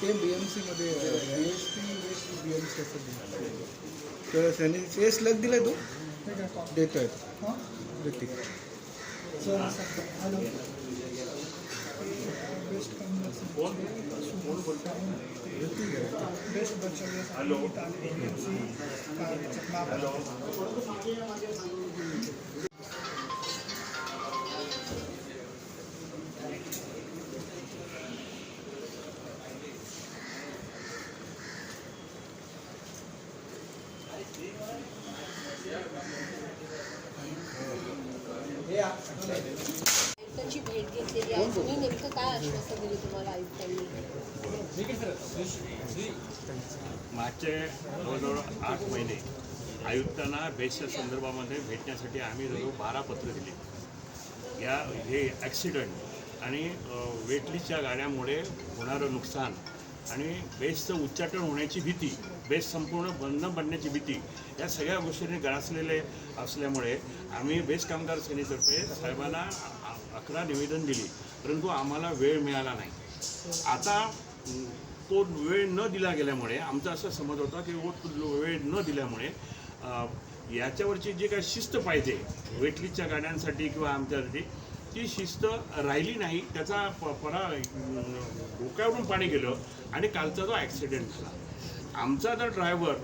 ते B M सीमध्ये B S T west B M C असं दिलं तर त्यांनी ते? स्लग दिलं तू देतोय. ऋतिक आयुक्तांची मागचे जवळजवळ आठ महिने आयुक्तांना बेसच्या संदर्भामध्ये भेटण्यासाठी आम्ही जवळ बारा पत्र दिली. या हे ॲक्सिडंट आणि वेटलीच्या गाड्यामुळे होणारं नुकसान आणि बेसचं उच्चाटन होण्याची भीती बेस संपूर्ण बंद बनण्याची भीती या सगळ्या गोष्टींनी ग्रासलेले असल्यामुळे आम्ही बेस कामगार सेनेतर्फे साहेबांना अकरा निवेदन दिली परंतु आम्हाला वेळ मिळाला नाही. आता तो वेळ न दिला गेल्यामुळे आमचा असा समज होता की वो तो वेळ न दिल्यामुळे याच्यावरची जी काही शिस्त पाहिजे वेटलीच्या गाड्यांसाठी किंवा आमच्यासाठी ती शिस्त राहिली नाही. त्याचा प परा डोक्यावरून पाणी गेलं आणि कालचा जो ॲक्सिडेंट झाला. आमचा जर ड्रायव्हर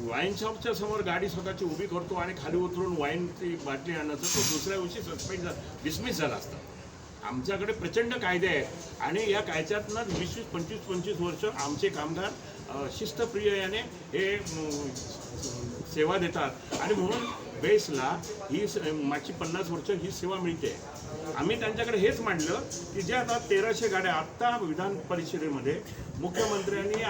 वाईन शॉपच्या समोर गाडी स्वतःची उभी करतो आणि खाली उतरून वाईन ती बाटली आणायचं तो दुसऱ्या दिवशी सस्पेंड झाला डिसमिस झाला असता. आमच्याकडे प्रचंड कायदे आहेत. आणि या कायद्यातनं वीस वीस पंचवीस पंचवीस वर्ष आमचे कामगार शिस्तप्रिय याने हे सेवा देतात. आणि म्हणून बेसला ही मागची पन्नास वर्ष ही सेवा मिळते. आम्ही त्यांच्याकडे हेच मांडलं की जे आता तेराशे गाड्या आत्ता विधान परिषदेमध्ये मुख्यमंत्र्यांनी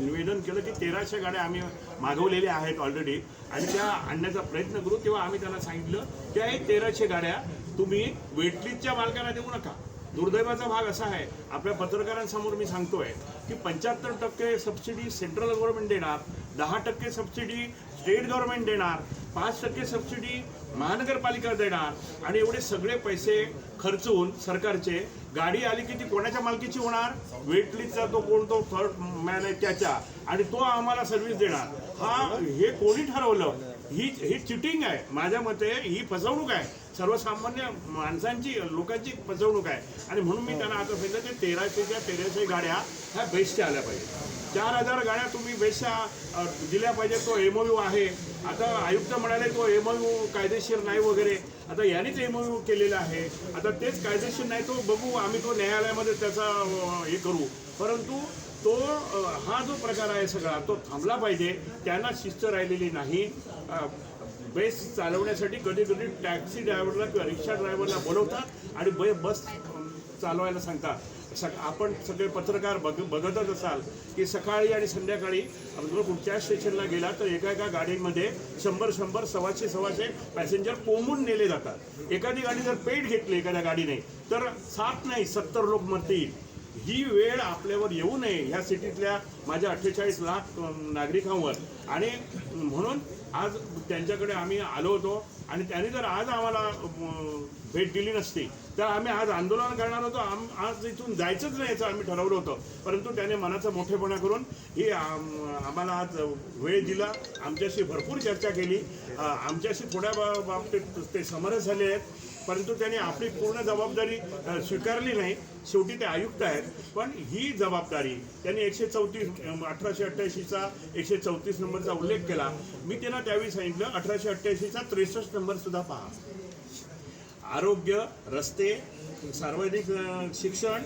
निवेदन केलं की तेराशे गाड्या आम्ही मागवलेल्या आहेत ऑलरेडी आणि त्या आणण्याचा प्रयत्न करू. तेव्हा आम्ही त्यांना सांगितलं की हे तेराशे गाड्या तुम्ही वेटलीच्या मालकांना देऊ नका. दुर्दैवाचा भाग असा आहे आपल्या पत्रकारांसमोर मी सांगतोय की पंच्याहत्तर टक्के सबसिडी सेंट्रल गव्हर्नमेंट देणार दहा टक्के सबसिडी स्टेट गव्हर्नमेंट देणार पाच टक्के सबसिडी महानगरपालिका देणार आणि एवढे सगळे पैसे खर्चून सरकारचे गाडी आली की ती कोणाच्या मालकीची होणार? वेटलीचा तो कोण तो थर्ड मॅन आहे त्याच्या आणि तो आम्हाला सर्व्हिस देणार. हा हे कोणी ठरवलं? ही ही चिटिंग आहे. माझ्या मते ही फसवणूक आहे. सर्वसामान्य माणसांची लोकांची फसवणूक आहे. आणि म्हणून मी त्यांना आता सांगितलं ते तेराशेच्या तेराशे गाड्या ह्या बेस्टच्या आल्या पाहिजे. चार हजार गाड्या तुम्ही बेस्टच्या दिल्या पाहिजे तो एमओयू आहे. आता आयुक्त म्हणाले तो एमओयू कायदेशीर नाही वगैरे. आता यांनीच एमओयू केलेला आहे. आता तेच कायदेशीर नाही तो बघू आम्ही तो न्यायालयामध्ये त्याचा हे करू. परंतु तो हा जो प्रकार आहे सगळा तो थांबला पाहिजे. त्यांना शिस्त राहिलेली नाही. बेस चालवण्यासाठी कधी कधी टॅक्सी ड्रायव्हरला किंवा रिक्षा ड्रायव्हरला बोलवतात आणि बस चालवायला सांगतात. सक आपण सगळे पत्रकार बघ बघतच असाल की सकाळी आणि संध्याकाळी जर कुठच्या स्टेशनला गेला तर एका एका गाडीमध्ये शंभर शंभर सव्वाशे सव्वाशे पॅसेंजर कोंबून नेले जातात. एखादी गाडी जर पेट घेतली एखाद्या गाडीने तर सात नाही सत्तर लोक मरतील. ही वेळ आपल्यावर येऊ नये ह्या सिटीतल्या माझ्या अठ्ठेचाळीस लाख नागरिकांवर. आणि म्हणून आज त्यांच्याकडे आम्ही आलो होतो आणि त्यांनी जर आज आम्हाला भेट दिली नसती तर आम्ही आज आंदोलन करणार होतो. आम आज इथून जायचंच नाही याचं आम्ही ठरवलं होतं. परंतु त्याने मनाचा मोठेपणा करून ही आम्हाला आज वेळ दिला. आमच्याशी भरपूर चर्चा केली. आमच्याशी थोड्या बा- बाबतीत ते समरस झाले आहेत. परंतु त्यांनी आपली पूर्ण जबाबदारी स्वीकारली नाही. शेवटी ते आयुक्त आहेत. पण ही जबाबदारी त्यांनी एकशे चौतीस अठराशे अठ्ठ्याऐंशीचा एकशे चौतीस नंबरचा उल्लेख केला. मी त्यांना त्यावेळी सांगितलं अठराशे अठ्ठ्याऐंशीचा त्रेसष्ट नंबरसुद्धा पहा. आरोग्य रस्ते सार्वजनिक शिक्षण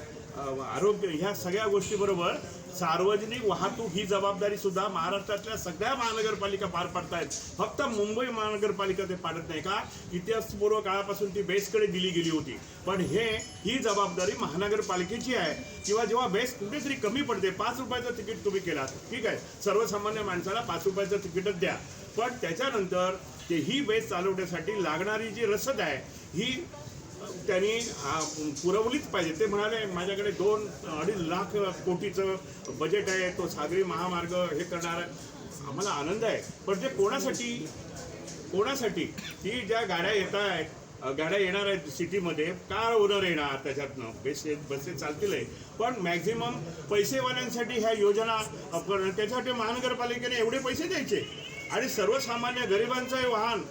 आरोग्य ह्या सगळ्या गोष्टीबरोबर सार्वजनिक वाहतूक ही जबाबदारी सुद्धा महाराष्ट्रातल्या सगळ्या महानगरपालिका पार पाडतायत. फक्त मुंबई महानगरपालिका ते पाडत नाही का? इतिहासपूर्व काळापासून ती बेसकडे दिली गेली होती. पण हे ही जबाबदारी महानगरपालिकेची आहे. किंवा जेव्हा बेस कुठेतरी कमी पडते पाच रुपयाचं तिकीट तुम्ही केलात. ठीक आहे? सर्वसामान्य माणसाला पाच रुपयाचं तिकीटच द्या. पण त्याच्यानंतर ते ही बेस चालवण्यासाठी लागणारी जी रसद आहे ही त्यांनी पुरवलीच पाहिजे. ते म्हणाले माझ्याकडे दोन अडीच लाख कोटीचं बजेट आहे. तो सागरी महामार्ग हे करणार आहे. आम्हाला आनंद आहे. पण ते कोणासाठी? कोणासाठी? ती ज्या गाड्या येत आहेत गाड्या येणार आहेत सिटीमध्ये कार ओनर येणार त्याच्यातनं. बेसेस बसेस चालतील आहे. पण मॅक्झिमम पैसेवाल्यांसाठी ह्या योजना त्याच्यासाठी महानगरपालिकेने एवढे पैसे द्यायचे. आणि सर्वसामान्य गरिबांचं हे वाहन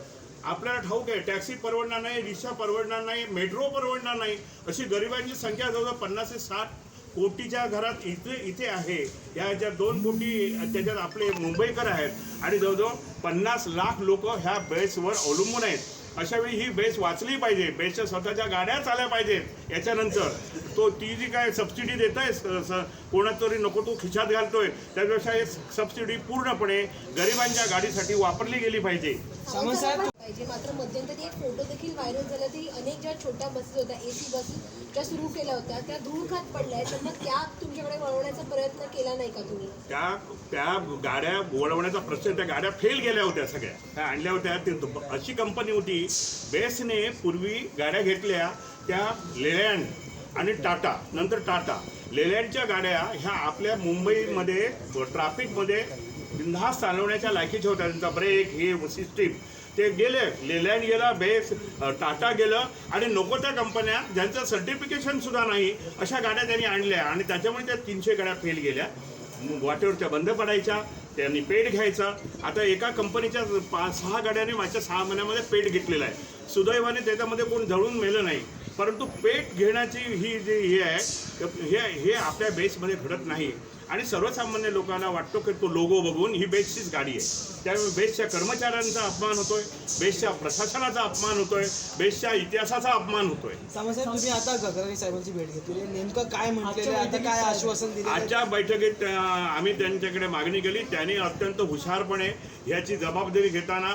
आपल्याला ठाऊक आहे टॅक्सी परवडणार नाही रिक्षा परवडणार नाही मेट्रो परवडणार नाही अशी गरिबांची संख्या जवळजवळ पन्नास ते साठ कोटीच्या घरात इथे इथे आहे. या ज्या दोन कोटी त्याच्यात आपले मुंबईकर आहेत आणि जवळजवळ पन्नास लाख लोक ह्या बेसवर अवलंबून आहेत. अशा वेळी ही बेस वाचली पाहिजे बेसच्या स्वतःच्या गाड्या चालल्या पाहिजेत. याच्यानंतर तो ती जी काय सबसिडी देत आहे कोणातरी नको तो खिशात घालतोय त्यापेक्षा हे सबसिडी पूर्णपणे गरिबांच्या गाडीसाठी वापरली गेली पाहिजे. सावंत पाहिजे मात्र मध्यंतरी एक फोटो देखील व्हायरल झाला. की अनेक ज्या छोट्या बसेस होत्या ए सी बस ज्या सुरू केल्या होत्या त्या धूळ खात पडल्या. तर मग त्या तुमच्याकडे वळवण्याचा प्रयत्न केला नाही का तुम्ही? त्या त्या गाड्या वळवण्याचा प्रश्न त्या गाड्या फेल गेल्या होत्या सगळ्या. त्या आणल्या होत्या. ते अशी कंपनी होती. बेसने पूर्वी गाड्या घेतल्या त्या लेलँड आणि टाटा नंतर टाटा लेलँडच्या गाड्या ह्या आपल्या मुंबईमध्ये ट्रॅफिकमध्ये बिंधास चालवण्याच्या लायकीच्या होत्या. त्यांचा ब्रेक हे सिस्टीम ते गेले. लेलँड गेला बेस टाटा गेलं आणि नको त्या कंपन्या ज्यांचं सर्टिफिकेशन सुद्धा नाही अशा गाड्या त्यांनी आणल्या आणि त्याच्यामुळे त्या तीनशे गाड्या फेल गेल्या. वाटेवर वाटेवरच्या बंद पडायच्या त्यांनी पेट घ्यायचा. आता एका कंपनीच्या पाच सहा गाड्याने माझ्या सहा महिन्यामध्ये पेट घेतलेला आहे. सुदैवाने त्याच्यामध्ये कोण जळून मेलं नाही. परंतु पेट घेण्याची ही जी हे आहे हे हे आपल्या बेसमध्ये घडत नाही. आणि सर्वसामान्य लोकांना वाटतो की तो लोगो बघून ही बेसचीच गाडी आहे. त्यामुळे बेसच्या कर्मचाऱ्यांचा अपमान होतोय बेसच्या प्रशासनाचा अपमान होतोय बेसच्या इतिहासाचा अपमान होतोय. साहेब तुम्ही आता गगराणी साहेबांची भेट घेतली. नेमकं काय म्हटलेलं आहे? आता काय आश्वासन दिले आजच्या बैठकीत आम्ही त्यांच्याकडे मागणी केली. त्यांनी अत्यंत हुशारपणे ह्याची जबाबदारी घेताना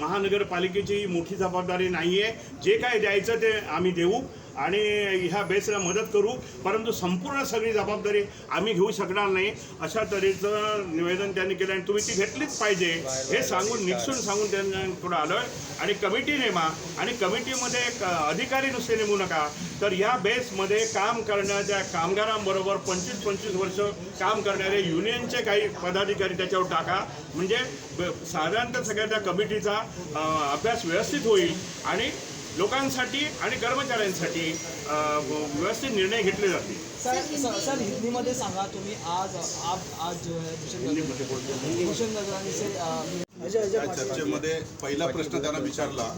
महानगरपालिकेची ही मोठी जबाबदारी नाही आहे जे काय द्यायचं ते आम्ही देऊ. आणि ह्या बेसला मदत करू परंतु संपूर्ण सगळी जबाबदारी आम्ही घेऊ शकणार नाही. अशा तऱ्हेचं निवेदन त्यांनी केलं आणि तुम्ही ती घेतलीच पाहिजे. हे सांगून निक्षून सांगून त्यांच्याकडे आलोय. आणि कमिटी नेमा आणि कमिटीमध्ये एक अधिकारी नुसते नेमू नका. तर या बेसमध्ये काम करण्याच्या कामगारांबरोबर पंचवीस पंचवीस वर्ष काम करणारे युनियनचे काही पदाधिकारी त्याच्यावर टाका. म्हणजे साधारणतः सगळ्या त्या कमिटीचा अभ्यास व्यवस्थित होईल. आणि लोकांसाठी आणि कर्मचाऱ्यांसाठी व्यवस्थित निर्णय घेतले जातील. सर सर हिंदीमध्ये सांगा तुम्ही आज आप आज जो है भूषण से या चर्चेमध्ये पहिला प्रश्न त्यांना विचारला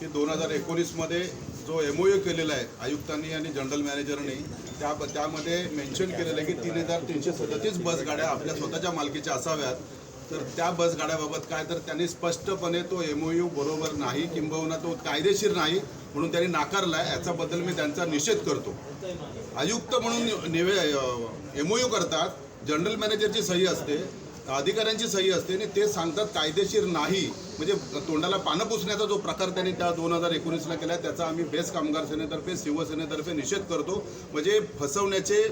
की दोन हजार एकोणीसमध्ये जो एम ओ यू केलेला आहे आयुक्तांनी आणि जनरल मॅनेजरनी त्या त्यामध्ये मेन्शन केलेलं आहे की तीन हजार तीनशे सदतीस बस गाड्या आपल्या स्वतःच्या मालकीच्या असाव्यात. तर त्या बस गाड्याबाबत काय? तर त्यांनी स्पष्टपणे तो एम ओ यू बरोबर नाही किंबहुना तो कायदेशीर नाही म्हणून त्यांनी नाकारला आहे याच्याबद्दल मी त्यांचा निषेध करतो. आयुक्त म्हणून निवे एम ओ यू करतात. जनरल मॅनेजरची सही असते अधिकाऱ्यांची सही असते आणि ते सांगतात कायदेशीर नाही. म्हणजे तोंडाला पानं पुसण्याचा जो प्रकार त्यांनी त्या दोन हजार एकोणीसला केला त्याचा आम्ही बेस कामगार सेनेतर्फे शिवसेनेतर्फे निषेध करतो. म्हणजे फसवण्याचे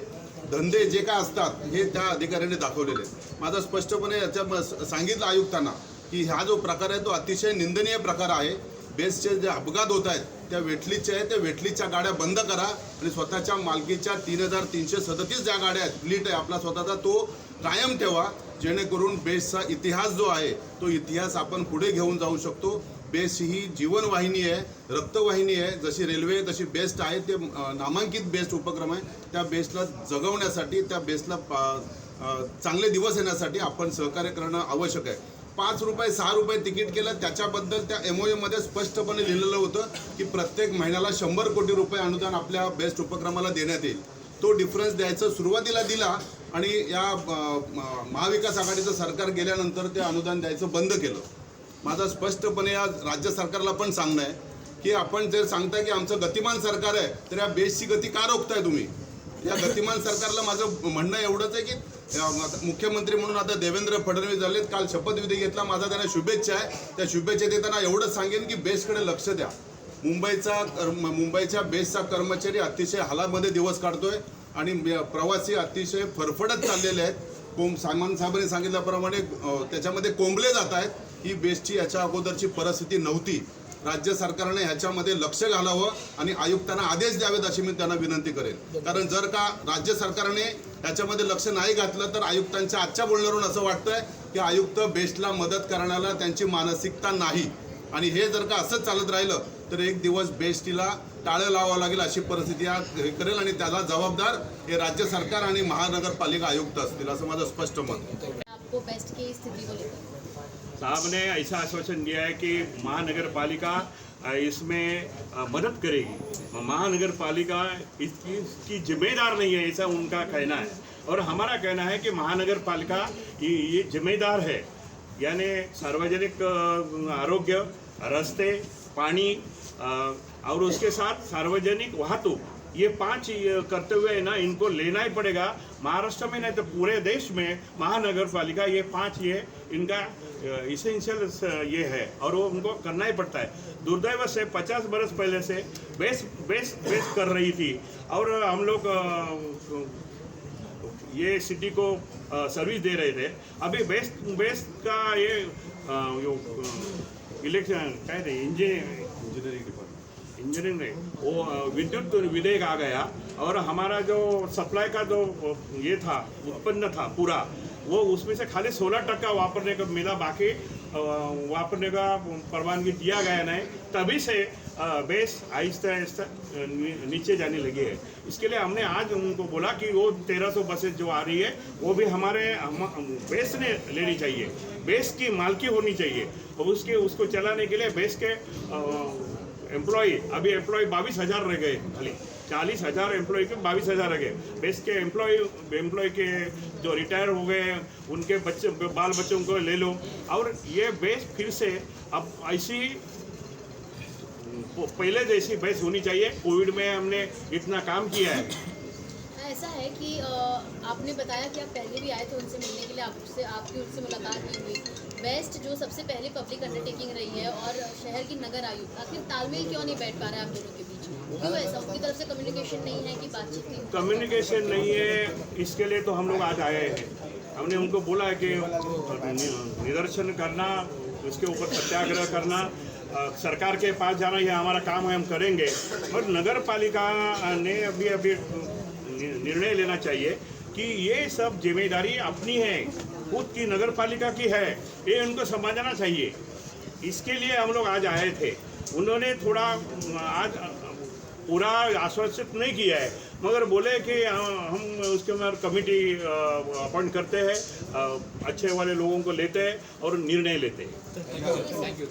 धंदे जे काय असतात हे त्या अधिकाऱ्याने दाखवलेले आहेत. माझा स्पष्टपणे याच्या सांगितलं आयुक्तांना की हा जो प्रकार आहे तो अतिशय निंदनीय प्रकार आहे. बेसचे जे अपघात होत आहेत त्या वेटलीचे आहेत त्या वेटलीच्या गाड्या बंद करा आणि स्वतःच्या मालकीच्या तीन हजार तीनशे सदतीस ज्या गाड्या आहेत फ्लीट आहे आपला स्वतःचा तो कायम ठेवा. जेणेकरून बेसचा इतिहास जो आहे तो इतिहास आपण पुढे घेऊन जाऊ शकतो. बेस ही जीवनवाहिनी आहे रक्तवाहिनी आहे. जशी रेल्वे तशी बेस्ट आहे ते नामांकित बेस्ट उपक्रम आहे. त्या बेस्टला जगवण्यासाठी त्या बेस्टला पा- चांगले दिवस येण्यासाठी आपण सहकार्य करणं आवश्यक आहे. पाच रुपये सहा रुपये तिकीट केलं त्याच्याबद्दल त्या एम ओ एमध्ये स्पष्टपणे लिहिलेलं होतं की प्रत्येक महिन्याला शंभर कोटी रुपये अनुदान आपल्या बेस्ट उपक्रमाला देण्यात येईल. तो डिफरन्स द्यायचं सुरुवातीला दिला आणि या म- महाविकास आघाडीचं सरकार गेल्यानंतर ते अनुदान द्यायचं बंद केलं. माझा स्पष्टपणे आज राज्य सरकारला पण सांगणं आहे की आपण जर सांगताय की आमचं गतिमान सरकार आहे तर या बेसची गती का रोखताय तुम्ही? या गतिमान सरकारला माझं म्हणणं एवढंच आहे की आता मुख्यमंत्री म्हणून आता देवेंद्र फडणवीस झालेत काल शपथविधी घेतला माझा त्यांना शुभेच्छा आहे. त्या शुभेच्छा देताना एवढंच सांगेन की बेसकडे लक्ष द्या. मुंबईचा मुंबईच्या बेसचा कर्मचारी अतिशय हालामध्ये दिवस काढतोय आणि प्रवासी अतिशय फरफडत चाललेले आहेत. कोंब सामान साहेबांनी सांगितल्याप्रमाणे त्याच्यामध्ये कोंबले जात आहेत. ही बेस्टची याच्या अगोदरची परिस्थिती नव्हती. राज्य सरकारने ह्याच्यामध्ये लक्ष घालावं आणि आयुक्तांना आदेश द्यावेत अशी मी त्यांना विनंती करेन. कारण जर का राज्य सरकारने याच्यामध्ये लक्ष नाही घातलं तर आयुक्तांच्या आजच्या बोलण्यावरून असं वाटतंय की आयुक्त बेस्टला मदत करण्याला त्यांची मानसिकता नाही. आणि हे जर का असंच चालत राहिलं तर एक दिवस बेस्टीला टाळं लावावं लागेल अशी परिस्थिती हा हे करेल आणि त्याला जबाबदार हे राज्य सरकार आणि महानगरपालिका आयुक्त असतील असं माझं स्पष्ट मत आहे. आपको बेस्ट की स्थिति को लेकर. साहब ने ऐसा आश्वासन दिया है कि महानगर पालिका इसमें मदद करेगी। महानगर पालिका इसकी इसकी जिम्मेदार नहीं है, ऐसा उनका कहना है। और हमारा कहना है कि महानगर पालिका ये जिम्मेदार है। यानी सार्वजनिक आरोग्य, रास्ते, पानी और उसके साथ सार्वजनिक वाहतूक, ये पाँच करते हुए ना, इनको लेना ही पड़ेगा। महाराष्ट्र में नहीं तो पूरे देश में महानगर पालिका ये पाँच ये इनका इसेंशियल ये है और वो उनको करना ही पड़ता है। दुर्दैव से पचास बरस पहले से बेस बेस बेस कर रही थी। और हम लोग ये सिटी को सर्विस दे रहे थे। अभी बेस्ट बेस्ट का ये अ, यो, अ, इलेक्शन क्या थे इंजीनियरिंग इंजीनियरिंग नहीं वो विद्युत विधेयक आ गया। और हमारा जो सप्लाई का जो ये था उत्पन्न था पूरा वो उसमें से खाली सोलह टक्का वापरने को मिला बाकी वापरने का परवानगी दिया गया नहीं। तभी से बेस आहिस्ता आहिस्ता नीचे जाने लगी है। इसके लिए हमने आज उनको बोला कि वो तेरह सौ बसेज जो आ रही है वो भी हमारे हम, बेस ने लेनी चाहिए। बेस की मालकी होनी चाहिए। और उसके उसको चलाने के लिए बेस के एम्प्लॉय अभी एम्प्लॉय बाईस हज़ार रह गए खाली। चालीस हज़ार एम्प्लॉय के, बाईस हज़ार रह गए बेस के एम्प्लॉय एम्प्लॉय के जो रिटायर हो गए, उनके बच्चे, बाल बच्चों को ले लो। और ये बेस फिर से अब ऐसी, पहले जैसी बेस होनी चाहिए। कोविड में हमने इतना काम किया है। ऐसा है कि आपने बताया कि आप पहले भी आए थे उनसे मिलने के लिए, आपसे, आपकी उनसे मुलाकात नहीं हुई। बेस्ट जो सबसे पहले पब्लिक अंडरटेकिंग रही है और शहर की नगर आयुक्त। आखिर तालमेल क्यों नहीं बैठ पा रहा है आप दोनों के बीच क्यों ऐसा? उनकी तरफ़ से कम्युनिकेशन नहीं है कि बातचीत नहीं कम्युनिकेशन नहीं है, इसके लिए तो हम लोग आज आए हैं। हमने उनको बोला है कि निदर्शन करना, उसके ऊपर सत्याग्रह करना सरकार के पास जाना, यह हमारा काम है, हम करेंगे। और नगर पालिका ने अभी अभी निर्णय लेना चाहिए कि ये सब ज़िम्मेदारी अपनी है, खुद की नगर पालिका की है, ये उनको समझना चाहिए। इसके लिए हम लोग आज आए थे। उन्होंने थोड़ा, आज पूरा आश्वासित नहीं किया है, मगर बोले कि हम उसके अंदर कमेटी अपॉइंट करते हैं अच्छे वाले लोगों को लेते हैं और निर्णय लेते हैं।